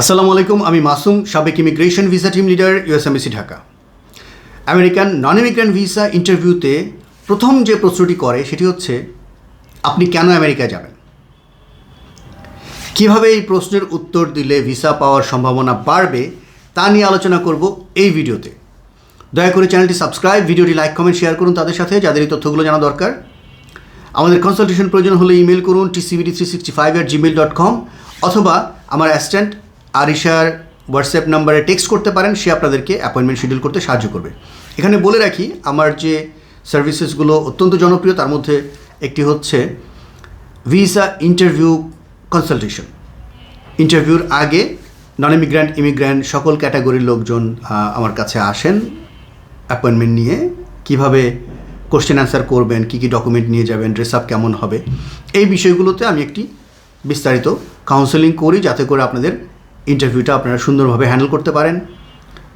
আসসালামু আলাইকুম, আমি মাসুম, সাবেক immigration visa team leader US embassy Dhaka. American non immigrant visa ইন্টারভিউতে প্রথম যে প্রশ্নটি করে সেটি হচ্ছে, আপনি কেন আমেরিকায় যাবেন? কীভাবে এই প্রশ্নের উত্তর দিলে ভিসা পাওয়ার সম্ভাবনা বাড়বে তা নিয়ে আলোচনা করব এই ভিডিওতে। দয়া করে চ্যানেলটি সাবস্ক্রাইব ভিডিওটি লাইক কমেন্ট শেয়ার করুন তাদের সাথে, যাদের এই তথ্যগুলো জানা দরকার। আমাদের কনসালটেশন প্রয়োজন হলে ইমেল করুন TCBD three sixty five at Gmail dot com অথবা আমার অ্যাসিস্ট্যান্ট আরিশার হোয়াটসঅ্যাপ নাম্বারে টেক্সট করতে পারেন, সে আপনাদেরকে অ্যাপয়েন্টমেন্ট শিডিউল করতে সাহায্য করবে। এখানে বলে রাখি, আমার যে সার্ভিসেসগুলো অত্যন্ত জনপ্রিয়, তার মধ্যে একটি হচ্ছে ভিসা ইন্টারভিউ কনসালটেশন ইন্টারভিউর আগে নন ইমিগ্র্যান্ট ইমিগ্র্যান্ট সকল ক্যাটাগরির লোকজন আমার কাছে আসেন অ্যাপয়েন্টমেন্ট নিয়ে, কীভাবে কোশ্চেন অ্যান্সার করবেন, কী কী ডকুমেন্ট নিয়ে যাবেন ড্রেস আপ কেমন হবে, এই বিষয়গুলোতে আমি একটি বিস্তারিত কাউন্সেলিং করি, যাতে করে আপনাদের ইন্টারভিউটা আপনারা সুন্দরভাবে হ্যান্ডেল করতে পারেন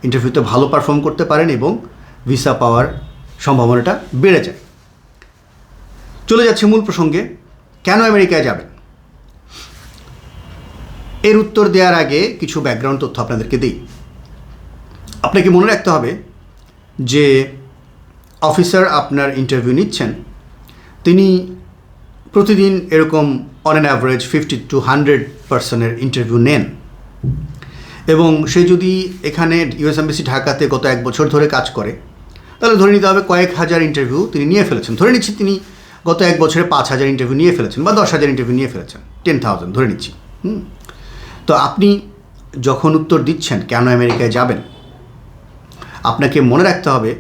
ইন্টারভিউতে ভালো পারফর্ম করতে পারেন এবং ভিসা পাওয়ার সম্ভাবনাটা বেড়ে যায়। চলে যাচ্ছে মূল প্রসঙ্গে, কেন আমেরিকায় যাবেন? এর উত্তর দেওয়ার আগে কিছু ব্যাকগ্রাউন্ড তথ্য আপনাদেরকে দিই। আপনাকে মনে রাখতে হবে যে অফিসার আপনার ইন্টারভিউ নিচ্ছেন, তিনি প্রতিদিন এরকম on an average fifty to hundred পার্সনের ইন্টারভিউ নেন। এবং সে যদি এখানে ইউএস এমবিসি ঢাকাতে গত এক বছর ধরে কাজ করে, তাহলে ধরে নিতে হবে কয়েক হাজার ইন্টারভিউ তিনি নিয়ে ফেলেছেন। ধরে নিচ্ছি তিনি গত এক বছরে পাঁচ হাজার ইন্টারভিউ নিয়ে ফেলেছেন বা দশ হাজার ইন্টারভিউ নিয়ে ফেলেছেন। টেন থাউজেন্ড ধরে নিচ্ছি। হুম? তো আপনি যখন উত্তর দিচ্ছেন, কেন আমেরিকায় যাবেন? আপনাকে মনে রাখতে হবে,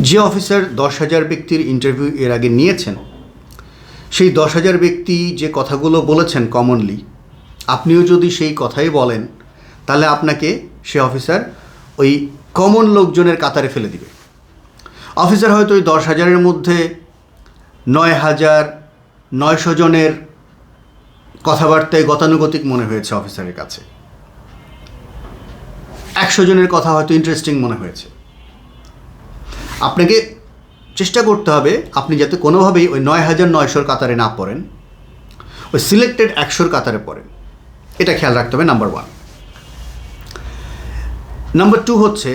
যে অফিসার দশ হাজার ব্যক্তির ইন্টারভিউ এর আগে নিয়েছেন, সেই দশ হাজার ব্যক্তি যে কথাগুলো বলেছেন কমনলি আপনিও যদি সেই কথাই বলেন, তাহলে আপনাকে সে অফিসার ওই কমন লোকজনের কাতারে ফেলে দিবে। অফিসার হয়তো ওই দশ হাজারের মধ্যে নয় হাজার নয়শো জনের কথাবার্তায় গতানুগতিক মনে হয়েছে অফিসারের কাছে। একশো জনের কথা হয়তো ইন্টারেস্টিং মনে হয়েছে। আপনাকে চেষ্টা করতে হবে আপনি যাতে কোনোভাবেই ওই নয় হাজার নয়শোর কাতারে না পড়েন, ওই সিলেক্টেড একশোর কাতারে পড়েন। এটা খেয়াল রাখতে হবে নাম্বার ওয়ান নাম্বার টু হচ্ছে,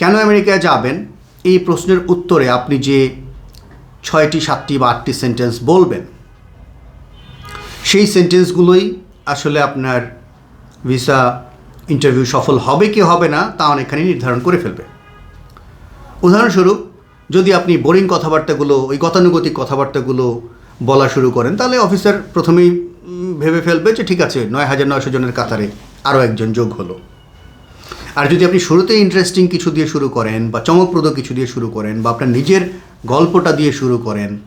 কেন আমেরিকায় যাবেন? এই প্রশ্নের উত্তরে আপনি যে ছয়টি, সাতটি বা আটটি সেন্টেন্স বলবেন, সেই সেন্টেন্সগুলোই আসলে আপনার ভিসা ইন্টারভিউ সফল হবে কি হবে না, তা অনেকখানি নির্ধারণ করে ফেলবে। উদাহরণস্বরূপ, যদি আপনি বোরিং কথাবার্তাগুলো, ওই গতানুগতিক কথাবার্তাগুলো বলা শুরু করেন, তাহলে অফিসার প্রথমেই ভেবে ফেলবে যে ঠিক আছে, নয় হাজার নয়শো জনের কাতারে আরও একজন যোগ হলো। আর যদি আপনি শুরুতে ইন্টারেস্টিং কিছু দিয়ে শুরু করেন বা চমকপ্রদ কিছু দিয়ে শুরু করেন বা আপনার নিজের গল্পটা দিয়ে শুরু করেন,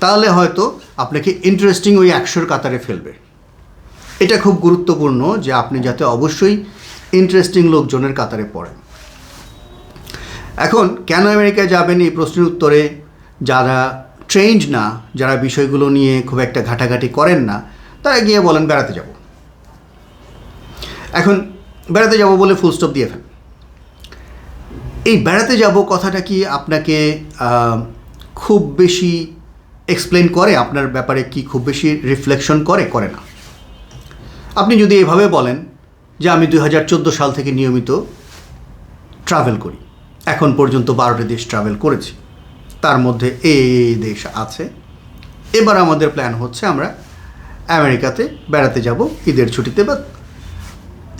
তাহলে হয়তো আপনাকে ইন্টারেস্টিং ওই একশোর কাতারে ফেলবে। এটা খুব গুরুত্বপূর্ণ যে আপনি যাতে অবশ্যই ইন্টারেস্টিং লোকজনের কাতারে পড়েন। এখন, কেন আমেরিকায় যাবেন এই প্রশ্নের উত্তরে? যারা ট্রেন্ড না, যারা বিষয়গুলো নিয়ে খুব একটা ঘাটাঘাটি করেন না তারা গিয়ে বলেন, বেড়াতে যাব। এখন বেড়াতে যাব বলে ফুল স্টপ দিয়ে ফেলেন এই বেড়াতে যাব কথাটা কি আপনাকে খুব বেশি এক্সপ্লেন করে? আপনার ব্যাপারে কি খুব বেশি রিফ্লেকশন করে? করে না। আপনি যদি এভাবে বলেন যে আমি দু হাজার চোদ্দ সাল থেকে নিয়মিত ট্রাভেল করি, এখন পর্যন্ত বারোটি দেশ ট্রাভেল করেছি, তার মধ্যে এই দেশ আছে। এবার আমাদের প্ল্যান হচ্ছে আমরা আমেরিকাতে বেড়াতে যাব, ঈদের ছুটিতে বা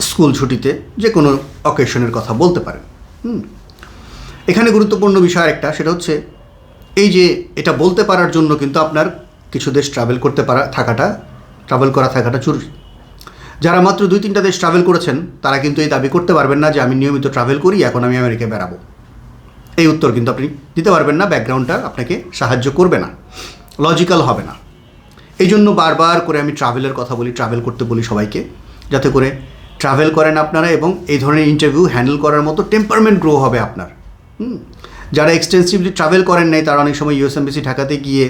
স্কুল ছুটিতে, যে কোনো অকেশনের কথা বলতে পারেন। হুম। এখানে গুরুত্বপূর্ণ বিষয় একটা সেটা হচ্ছে এই যে এটা বলতে পারার জন্য কিন্তু আপনার কিছু দেশ ট্রাভেল করতে পারা, থাকাটা ট্রাভেল করা থাকাটা জরুরি। যারা মাত্র দুই তিনটা দেশ ট্রাভেল করেছেন, তারা কিন্তু এই দাবি করতে পারবেন না যে আমি নিয়মিত ট্রাভেল করি, এখন আমি আমেরিকায় বেড়াবো। এই উত্তর কিন্তু আপনি দিতে পারবেন না ব্যাকগ্রাউন্ডটা আপনাকে সাহায্য করবে না। লজিক্যাল হবে না। এই জন্য বারবার করে আমি ট্রাভেলের কথা বলি ট্রাভেল করতে বলি সবাইকে, যাতে করে ট্রাভেল করেন আপনারা এবং এই ধরনের ইন্টারভিউ হ্যান্ডেল করার মতো টেম্পারমেন্ট গ্রো হবে আপনার। যারা এক্সটেন্সিভলি ট্রাভেল করেন নাই, তারা অনেক সময় ইউএসএমবিসি ঢাকাতে গিয়ে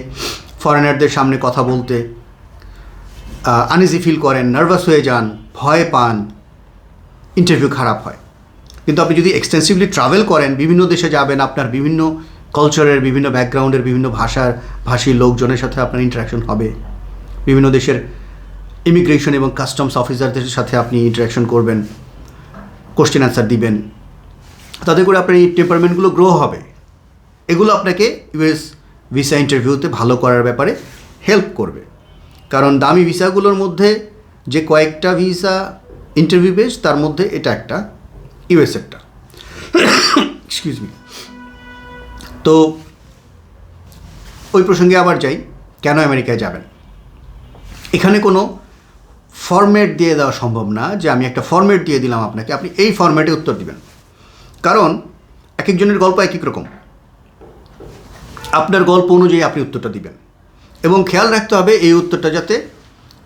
ফরেনারদের সামনে কথা বলতে আনইজি ফিল করেন নার্ভাস হয়ে যান, ভয় পান ইন্টারভিউ খারাপ হয়। কিন্তু আপনি যদি এক্সটেন্সিভলি ট্রাভেল করেন, বিভিন্ন দেশে যাবেন, আপনার বিভিন্ন কালচারের বিভিন্ন ব্যাকগ্রাউন্ডের বিভিন্ন ভাষার ভাষী লোকজনের সাথে আপনার ইন্টারাকশন হবে। বিভিন্ন দেশের ইমিগ্রেশন এবং কাস্টমস অফিসারদের সাথে আপনি ইন্টারাকশন করবেন কোশ্চেন অ্যান্সার দিবেন। তাতে করে আপনার এই টেম্পারমেন্টগুলো গ্রো হবে। এগুলো আপনাকে ইউএস ভিসা ইন্টারভিউতে ভালো করার ব্যাপারে হেল্প করবে। কারণ দামি ভিসাগুলোর মধ্যে যে কয়েকটা ভিসা ইন্টারভিউ বেস তার মধ্যে এটা একটা ইউএস একটা। এক্সকিউজ মি তো, ওই প্রসঙ্গে আবার যাই, কেন আমেরিকায় যাবেন? এখানে কোনো ফরম্যাট দিয়ে দেওয়া সম্ভব না যে আমি একটা ফরম্যাট দিয়ে দিলাম আপনাকে। আপনি এই ফরম্যাটে উত্তর দিবেন। কারণ এক একজনের গল্প এক এক রকম। আপনার গল্প অনুযায়ী আপনি উত্তরটা দিবেন। এবং খেয়াল রাখতে হবে এই উত্তরটা যাতে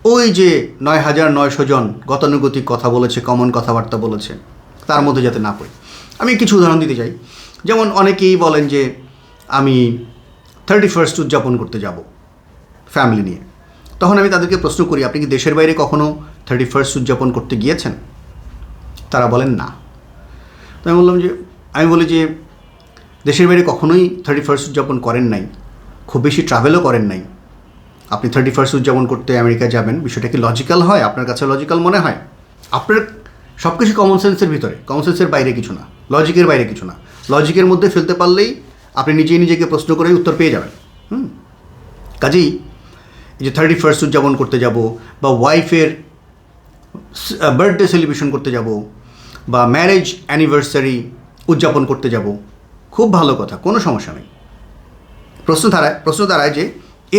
ওই যে নয় হাজার নয়শো জন গতানুগতিক কথা বলেছে কমন কথাবার্তা বলেছে, তার মধ্যে যাতে না পড়ে। আমি কিছু উদাহরণ দিতে চাই। যেমন অনেকেই বলেন যে আমি থার্টি ফার্স্ট উদযাপন করতে যাব ফ্যামিলি নিয়ে। তখন আমি তাদেরকে প্রশ্ন করি, আপনি কি দেশের বাইরে কখনো থার্টি ফার্স্ট উদযাপন করতে গিয়েছেন? তারা বলেন, না। তো আমি বললাম যে, আমি বলি যে, দেশের বাইরে কখনোই থার্টি ফার্স্ট উদযাপন করেন নাই। খুব বেশি ট্রাভেলও করেন নাই। আপনি থার্টি ফার্স্ট উদযাপন করতে আমেরিকা যাবেন, বিষয়টা কি লজিক্যাল হয়? আপনার কাছে লজিক্যাল মনে হয়? আপনার সব কিছু কমন সেন্সের ভিতরে কমন সেন্সের বাইরে কিছু না লজিকের বাইরে কিছু না। লজিকের মধ্যে ফেলতে পারলেই আপনি নিজেই নিজেকে প্রশ্ন করেই উত্তর পেয়ে যাবেন। হুম? কাজেই যে থার্টি ফার্স্ট উদযাপন করতে যাব বা ওয়াইফের বার্থডে সেলিব্রেশন করতে যাব বা ম্যারেজ অ্যানিভার্সারি উদযাপন করতে যাব, খুব ভালো কথা, কোনো সমস্যা নেই। প্রশ্ন দাঁড়ায় প্রশ্ন দাঁড়ায় যে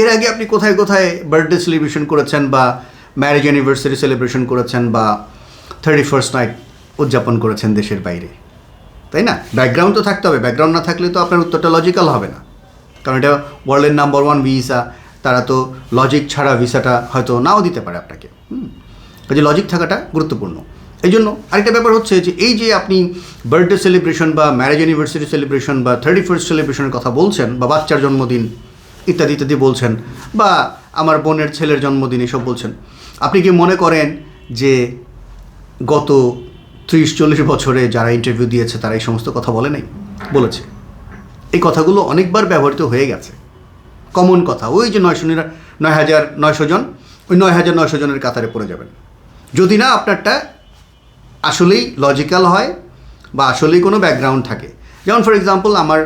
এর আগে আপনি কোথায় কোথায় বার্থডে সেলিব্রেশন করেছেন বা ম্যারেজ অ্যানিভার্সারি সেলিব্রেশন করেছেন বা থার্টি ফার্স্ট নাইট উদযাপন করেছেন দেশের বাইরে? তাই না? ব্যাকগ্রাউন্ড তো থাকতে হবে ব্যাকগ্রাউন্ড না থাকলে তো আপনার উত্তরটা লজিক্যাল হবে না। কারণ এটা ওয়ার্ল্ডের নাম্বার ওয়ান ভিসা তারা তো লজিক ছাড়া ভিসাটা হয়তো নাও দিতে পারে আপনাকে। হুম। কাজে লজিক থাকাটা গুরুত্বপূর্ণ। এই জন্য আরেকটা ব্যাপার হচ্ছে যে এই যে আপনি বার্থডে সেলিব্রেশন বা ম্যারেজ অ্যানিভার্সারি সেলিব্রেশন বা থার্টি ফার্স্ট সেলিব্রেশনের কথা বলছেন বা বাচ্চার জন্মদিন ইত্যাদি ইত্যাদি বলছেন বা আমার বোনের ছেলের জন্মদিন এসব বলছেন, আপনি কি মনে করেন যে গত ত্রিশ চল্লিশ বছরে যারা ইন্টারভিউ দিয়েছে তারা এই সমস্ত কথা বলে নাই? বলেছে। এই কথাগুলো অনেকবার ব্যবহৃত হয়ে গেছে। কমন কথা। ওই যে নয়শো নয় হাজার নয়শো জন, ওই নয় হাজার নয়শো জনের কাতারে পড়ে যাবেন। যদি না আপনারটা আসলেই লজিক্যাল হয় বা আসলেই কোনো ব্যাকগ্রাউন্ড থাকে। যেমন ফর এক্সাম্পল আমার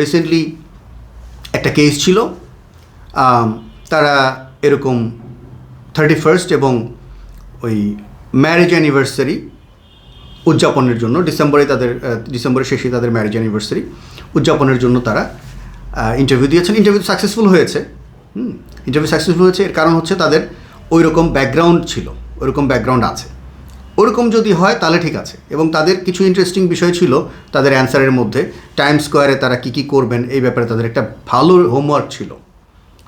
রিসেন্টলি একটা কেস ছিল তারা এরকম থার্টি ফার্স্ট এবং ওই ম্যারেজ অ্যানিভার্সারি উদযাপনের জন্য, ডিসেম্বরে তাদের ডিসেম্বরের শেষে তাদের ম্যারেজ অ্যানিভার্সারি উদযাপনের জন্য তারা ইন্টারভিউ দিয়েছেন। ইন্টারভিউ সাকসেসফুল হয়েছে। হুম ইন্টারভিউ সাকসেসফুল হয়েছে। এর কারণ হচ্ছে তাদের ওই রকম ব্যাকগ্রাউন্ড ছিল। ওইরকম ব্যাকগ্রাউন্ড আছে। ওরকম যদি হয়, তাহলে ঠিক আছে। এবং তাদের কিছু ইন্টারেস্টিং বিষয় ছিল তাদের অ্যান্সারের মধ্যে। টাইম স্কোয়ারে তারা কী কী করবেন, এই ব্যাপারে তাদের একটা ভালো হোমওয়ার্ক ছিল।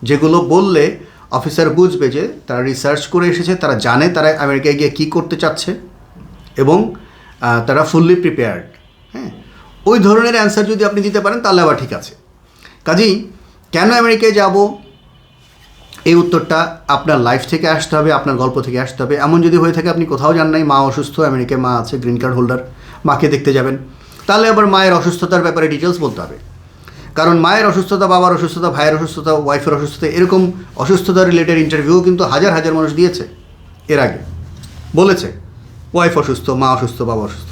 যেগুলো বললে অফিসার বুঝবে যে তারা রিসার্চ করে এসেছে, তারা জানে তারা আমেরিকায় গিয়ে কী করতে চাচ্ছে। এবং তারা ফুললি প্রিপেয়ার্ড হ্যাঁ ওই ধরনের অ্যান্সার যদি আপনি দিতে পারেন, তাহলে আবার ঠিক আছে। কাজেই কেন আমেরিকায় যাব? এই উত্তরটা আপনার লাইফ থেকে আসতে হবে, আপনার গল্প থেকে আসতে হবে। এমন যদি হয়ে থাকে আপনি কোথাও যান নাই, মা অসুস্থ, আমেরিকায় মা আছে গ্রিন কার্ড হোল্ডার মাকে দেখতে যাবেন। তাহলে আবার মায়ের অসুস্থতার ব্যাপারে ডিটেলস বলতে হবে। কারণ মায়ের অসুস্থতা, বাবার অসুস্থতা, ভাইয়ের অসুস্থতা ওয়াইফের অসুস্থতা, এরকম অসুস্থতা রিলেটেড ইন্টারভিউ কিন্তু হাজার হাজার মানুষ দিয়েছে এর আগে। বলেছে ওয়াইফ অসুস্থ, মা অসুস্থ, বাবা অসুস্থ।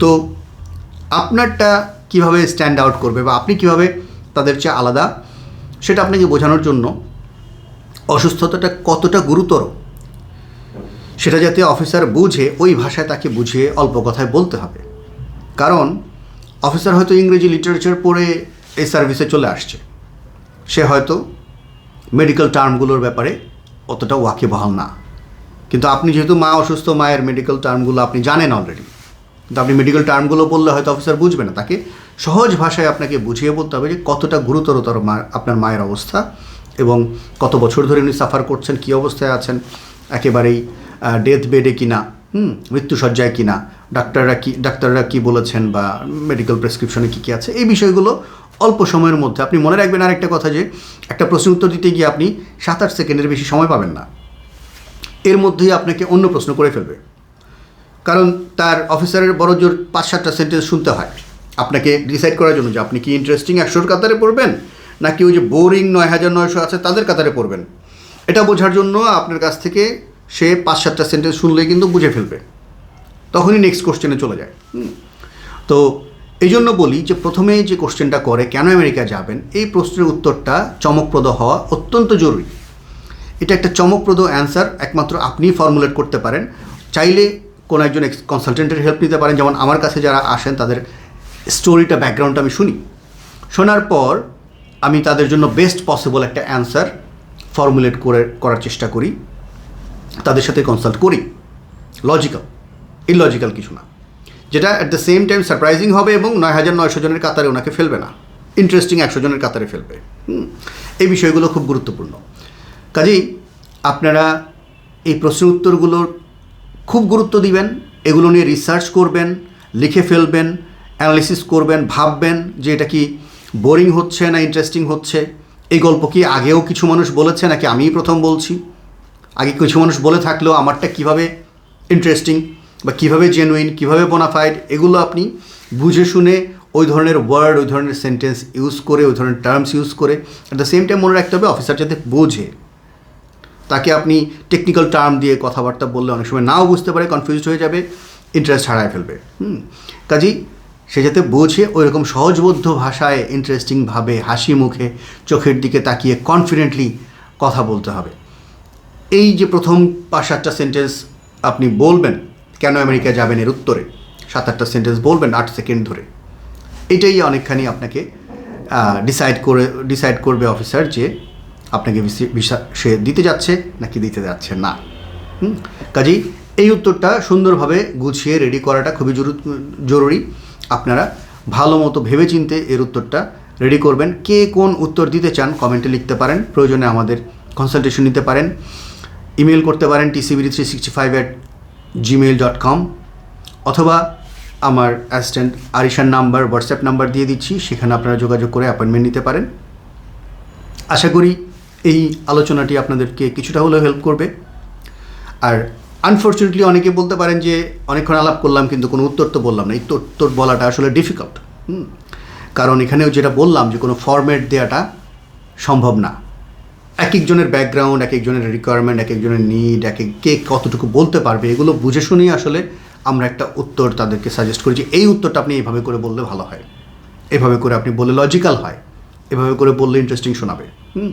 তো আপনারটা কীভাবে স্ট্যান্ড আউট করবে বা আপনি কীভাবে তাদের চেয়ে আলাদা, সেটা আপনাকে বোঝানোর জন্য অসুস্থতাটা কতটা গুরুতর, সেটা যাতে অফিসার বুঝে, ওই ভাষায় তাকে বুঝিয়ে অল্প কথায় বলতে হবে। কারণ, অফিসার হয়তো ইংরেজি লিটারেচার পড়ে এই সার্ভিসে চলে আসছে। সে হয়তো মেডিকেল টার্মগুলোর ব্যাপারে অতটা ওয়াকিবহাল না। কিন্তু আপনি যেহেতু মা অসুস্থ, মায়ের মেডিকেল টার্মগুলো আপনি জানেন অলরেডি কিন্তু আপনি মেডিকেল টার্মগুলো বললে হয়তো অফিসার বুঝবে না। তাকে সহজ ভাষায় আপনাকে বুঝিয়ে বলতে হবে যে কতটা গুরুতরতর আপনার মায়ের অবস্থা এবং কত বছর ধরে উনি সাফার করছেন, কী অবস্থায় আছেন, একেবারেই ডেথ বেডে কিনা, হুম, মৃত্যুসজ্জায় কিনা, ডাক্তাররা কি ডাক্তাররা কি বলেছেন বা মেডিকেল প্রেসক্রিপশনে কী কী আছে, এই বিষয়গুলো অল্প সময়ের মধ্যে। আপনি মনে রাখবেন আরেকটা কথা যে, একটা প্রশ্ন উত্তর দিতে গিয়ে আপনি সাত আট সেকেন্ডের বেশি সময় পাবেন না। এর মধ্যেই আপনাকে অন্য প্রশ্ন করে ফেলবে। কারণ তার অফিসারের বড় জোর পাঁচ সাতটা সেন্টেন্স শুনতে হয়। আপনাকে ডিসাইড করার জন্য যে আপনি কি ইন্টারেস্টিং একশোর কাতারে পড়বেন, নাকি ওই যে বোরিং নয় হাজার নয়শো আছে তাদের কাতারে পড়বেন। এটা বোঝার জন্য আপনার কাছ থেকে সে পাঁচ সাতটা সেন্টেন্স শুনলেই কিন্তু বুঝে ফেলবে। তখনই নেক্সট কোশ্চেনে চলে যায়। তো এই জন্য বলি যে প্রথমে যে কোশ্চেনটা করে, কেন আমেরিকা যাবেন, এই প্রশ্নের উত্তরটা চমকপ্রদ হওয়া অত্যন্ত জরুরি। এটা একটা চমকপ্রদ অ্যান্সার একমাত্র আপনিই ফর্মুলেট করতে পারেন। চাইলে কোনো একজন এক্স কনসালটেন্টের হেল্প নিতে পারেন। যেমন আমার কাছে যারা আসেন, তাদের স্টোরিটা ব্যাকগ্রাউন্ডটা আমি শুনি। শোনার পর আমি তাদের জন্য বেস্ট পসিবল একটা অ্যান্সার ফর্মুলেট করে, করার চেষ্টা করি। তাদের সাথে কনসাল্ট করি। লজিক্যাল ইলজিক্যাল কিছু না। যেটা at the same time surprising হবে এবং নয় হাজার নয়শো জনের কাতারে ওনাকে ফেলবে না। ইন্টারেস্টিং একশো জনের কাতারে ফেলবে। এই বিষয়গুলো খুব গুরুত্বপূর্ণ। কাজেই আপনারা এই প্রশ্নের উত্তরগুলোর খুব গুরুত্ব দিবেন, এগুলো নিয়ে রিসার্চ করবেন, লিখে ফেলবেন অ্যানালিসিস করবেন, ভাববেন যে এটা কি বোরিং হচ্ছে না ইন্টারেস্টিং হচ্ছে। এই গল্প কি আগেও কিছু মানুষ বলেছে নাকি আমিই প্রথম বলছি? আগে কিছু মানুষ বলে থাকলেও আমারটা কীভাবে ইন্টারেস্টিং বা কীভাবে জেনুইন কীভাবে বোনাফাইড এগুলো আপনি বুঝে শুনে ওই ধরনের ওয়ার্ড ওই ধরনের সেন্টেন্স ইউজ করে, ওই ধরনের টার্মস ইউজ করে অ্যাট দ্য সেম টাইম মনে রাখতে হবে অফিসার যাতে বোঝে। তাকে আপনি টেকনিক্যাল টার্ম দিয়ে কথাবার্তা বললে অনেক সময় নাও বুঝতে পারে কনফিউজড হয়ে যাবে ইন্টারেস্ট হারায় ফেলবে। হুম, কাজেই সে যাতে বোঝে ওই রকম সহজবোধ্য ভাষায় ইন্টারেস্টিংভাবে হাসি মুখে, চোখের দিকে তাকিয়ে কনফিডেন্টলি কথা বলতে হবে। এই যে প্রথম পাঁচ সাতটা সেন্টেন্স আপনি বলবেন, কেন আমেরিকা যাবেন এর উত্তরে? সাত আটটা সেন্টেন্স বলবেন আট সেকেন্ড ধরে। এটাই অনেকখানি আপনাকে ডিসাইড করে ডিসাইড করবে অফিসার যে আপনাকে ভিসা সে দিতে যাচ্ছে নাকি দিতে যাচ্ছে না। কাজেই এই উত্তরটা সুন্দরভাবে গুছিয়ে রেডি করাটা খুবই জরু- জরুরি। আপনারা ভালো মতো ভেবেচিন্তে এর উত্তরটা রেডি করবেন। কে কোন উত্তর দিতে চান কমেন্টে লিখতে পারেন। প্রয়োজনে আমাদের কনসালটেশন নিতে পারেন। ইমেল করতে পারেন TCB three sixty five at Gmail dot com অথবা আমার assistant Arishan number WhatsApp number দিয়ে দিচ্ছি। সেখানে আপনারা যোগাযোগ করে অ্যাপয়েন্টমেন্ট নিতে পারেন। আশা করি এই আলোচনাটি আপনাদেরকে কিছুটা হলেও হেল্প করবে। আর আনফর্চুনেটলি অনেকে বলতে পারেন যে, অনেকক্ষণ আলাপ করলাম কিন্তু কোনো উত্তর তো বললাম না। এই উত্তর বলাটা আসলে ডিফিকাল্ট কারণ এখানেও যেটা বললাম যে, কোনো ফরম্যাট দেওয়াটা সম্ভব না। এক একজনের ব্যাকগ্রাউন্ড এক একজনের রিকোয়ারমেন্ট এক একজনের নিড এক এক কে কতটুকু বলতে পারবে, এগুলো বুঝে শুনেই আসলে আমরা একটা উত্তর তাদেরকে সাজেস্ট করি যে, এই উত্তরটা আপনি এইভাবে করে বললে ভালো হয়। এভাবে করে আপনি বললে লজিক্যাল হয়। এভাবে করে বললে ইন্টারেস্টিং শোনাবে, হুম?